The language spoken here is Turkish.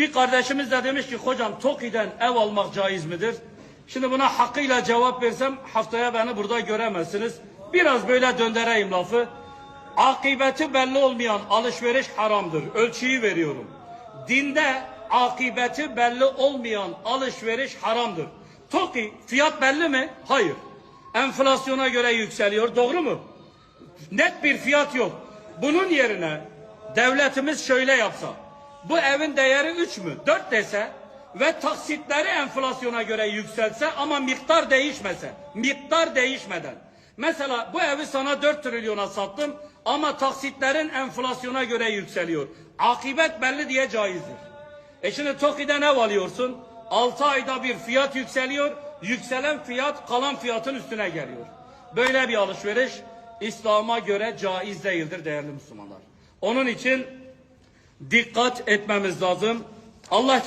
Bir kardeşimiz de demiş ki hocam TOKİ'den ev almak caiz midir? Şimdi buna hakkıyla cevap versem haftaya beni burada göremezsiniz. Biraz böyle döndüreyim lafı. Akıbeti belli olmayan alışveriş haramdır. Ölçüyü veriyorum. Dinde akıbeti belli olmayan alışveriş haramdır. TOKİ fiyat belli mi? Hayır. Enflasyona göre yükseliyor. Doğru mu? Net bir fiyat yok. Bunun yerine devletimiz şöyle yapsa. Bu evin değeri 3 mü? 4 dese ve taksitleri enflasyona göre yükselse ama miktar değişmese. Miktar değişmeden. Mesela bu evi sana 4 trilyona sattım ama taksitlerin enflasyona göre yükseliyor. Akibet belli diye caizdir. E şimdi TOKİ'den ev alıyorsun. 6 ayda bir fiyat yükseliyor. Yükselen fiyat kalan fiyatın üstüne geliyor. Böyle bir alışveriş İslam'a göre caiz değildir değerli Müslümanlar. Onun için dikkat etmemiz lazım. Allah